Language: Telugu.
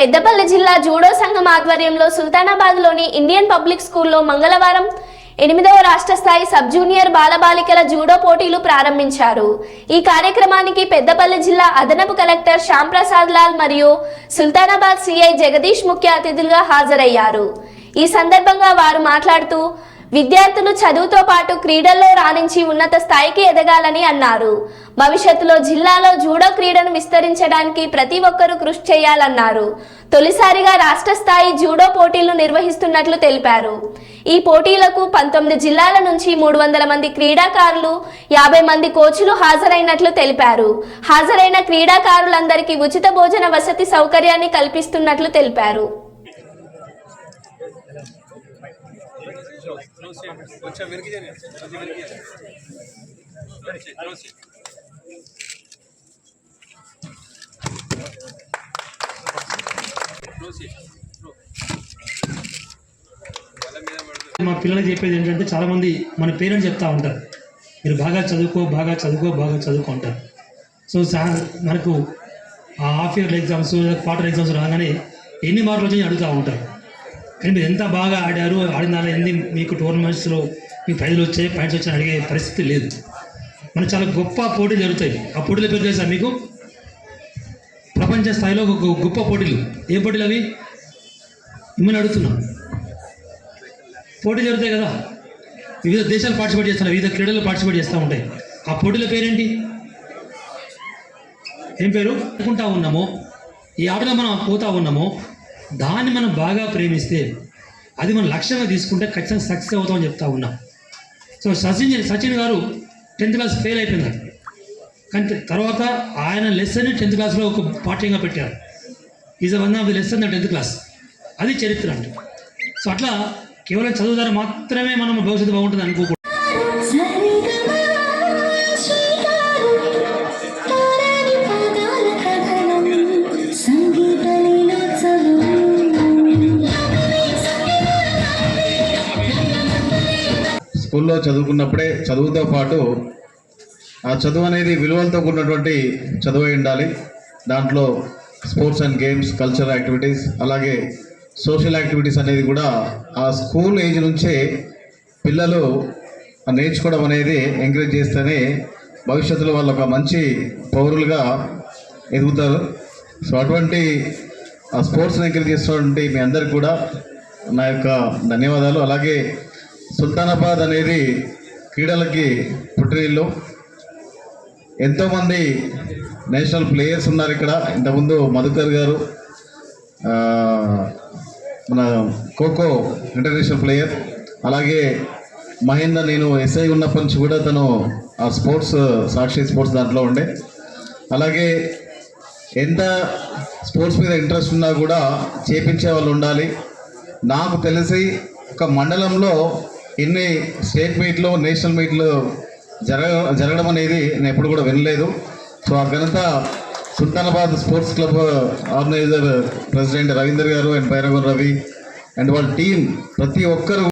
పెద్దపల్లి జిల్లా జూడో సంఘం ఆధ్వర్యంలో సుల్తానాబాద్లోని ఇండియన్ పబ్లిక్ స్కూల్లో మంగళవారం ఎనిమిదవ రాష్ట్ర స్థాయి సబ్ జూనియర్ బాలబాలికల జూడో పోటీలు ప్రారంభించారు. ఈ కార్యక్రమానికి పెద్దపల్లి జిల్లా అదనపు కలెక్టర్ శ్యాంప్రసాద్ లాల్ మరియు సుల్తానాబాద్ సిఐ జగదీష్ ముఖ్య అతిథులుగా హాజరయ్యారు. ఈ సందర్భంగా వారు మాట్లాడుతూ విద్యార్థులు చదువుతో పాటు క్రీడల్లో రాణించి ఉన్నత స్థాయికి ఎదగాలని అన్నారు. భవిష్యత్తులో జిల్లాలో జూడో క్రీడను విస్తరించడానికి ప్రతి ఒక్కరూ కృషి చేయాలన్నారు. తొలిసారిగా రాష్ట్ర స్థాయి జూడో పోటీలు నిర్వహిస్తున్నట్లు తెలిపారు. ఈ పోటీలకు పంతొమ్మిది జిల్లాల నుంచి మూడు వందల మంది క్రీడాకారులు యాభై మంది కోచ్లు హాజరైనట్లు తెలిపారు. హాజరైన క్రీడాకారులందరికీ ఉచిత భోజన వసతి సౌకర్యాన్ని కల్పిస్తున్నట్లు తెలిపారు. కొంచెం వెనక్కి చేయండి కొంచెం వెనక్కి చేయండి మా పిల్లలకి చెప్పేది ఏంటంటే చాలామంది మన పేరెంట్స్ చెప్తా ఉంటారు. మీరు బాగా చదువుకో బాగా చదువుకో బాగా చదువుకో అంటారు. సో సార్ మనకు ఆ half year exams quarter exams రాగానే ఎన్ని మార్కులు వచ్చాయని అడుగుతూ ఉంటారు. మీరు ఎంత బాగా ఆడారు ఆడిన ఎన్ని మీకు టోర్నమెంట్స్లో మీకు ప్రైజులు వచ్చాయి పాయింట్స్ వచ్చాయి అడిగే పరిస్థితి లేదు. మన చాలా గొప్ప పోటీలు జరుగుతాయి. ఆ పోటీల పేరు తెలుసా మీకు? ప్రపంచ స్థాయిలో ఒక గొప్ప పోటీలు. ఏ పోటీలు అవి? మిమ్మల్ని అడుగుతున్నాం. పోటీ జరుగుతాయి కదా. వివిధ దేశాలు పార్టిసిపేట్ చేస్తున్నారు వివిధ క్రీడలు పార్టిసిపేట్ చేస్తూ ఉంటాయి. ఆ పోటీల పేరేంటి? ఏం పేరు? అనుకుంటా ఉన్నామో. ఈ ఆటలో మనం పోతా ఉన్నామో. దాన్ని మనం బాగా ప్రేమిస్తే అది మనం లక్ష్యంగా తీసుకుంటే ఖచ్చితంగా సక్సెస్ అవుతామని చెప్తా ఉన్నాం. సో సచిన్ సచిన్ గారు టెన్త్ క్లాస్ ఫెయిల్ అయిపోయినారు. కానీ తర్వాత ఆయన లెసన్ టెన్త్ క్లాస్లో ఒక పాఠ్యంగా పెట్టారు. Is one of the lesson tenth class అది చరిత్ర అంటే. సో అట్లా కేవలం చదువు ద్వారా మాత్రమే మనం భవిష్యత్తు బాగుంటుంది అనుకోకూడదు. స్కూల్లో చదువుకున్నప్పుడే చదువుతో పాటు ఆ చదువు అనేది విలువలతో కూడినటువంటి చదువు అయి ఉండాలి. దాంట్లో sports and games cultural activities అలాగే సోషల్ యాక్టివిటీస్ అనేది కూడా ఆ స్కూల్ ఏజ్ నుంచే పిల్లలు నేర్చుకోవడం అనేది ఎంకరేజ్ చేస్తేనే భవిష్యత్తులో వాళ్ళు ఒక మంచి పౌరులుగా ఎదుగుతారు. సో అటువంటి ఆ స్పోర్ట్స్ని ఎంకరేజ్ చేస్తున్నటువంటి మీ అందరికి కూడా నా యొక్క ధన్యవాదాలు. అలాగే సుల్తానాబాద్ అనేది క్రీడలకి పుట్టినీళ్ళు ఎంతోమంది నేషనల్ ప్లేయర్స్ ఉన్నారు ఇక్కడ. ఇంతకుముందు మధుకర్ గారు మన ఖోఖో ఇంటర్నేషనల్ ప్లేయర్ అలాగే మహేందర్ నేను ఎస్ఐ ఉన్నప్పటి నుంచి కూడా తను ఆ స్పోర్ట్స్ సాక్షి స్పోర్ట్స్ దాంట్లో ఉండే. అలాగే ఎంత స్పోర్ట్స్ మీద ఇంట్రెస్ట్ ఉన్నా కూడా చేపించే వాళ్ళు ఉండాలి. నాకు తెలిసి ఒక మండలంలో ఇన్ని స్టేట్ మీట్లు నేషనల్ మీట్లు జరగ జరగడం అనేది నేను ఎప్పుడు కూడా వినలేదు. సో ఆ ఘనత Sultanabad sports club organiser president Ravinder garu and Bhairavan Ravi and వాళ్ళ టీం ప్రతి ఒక్కరు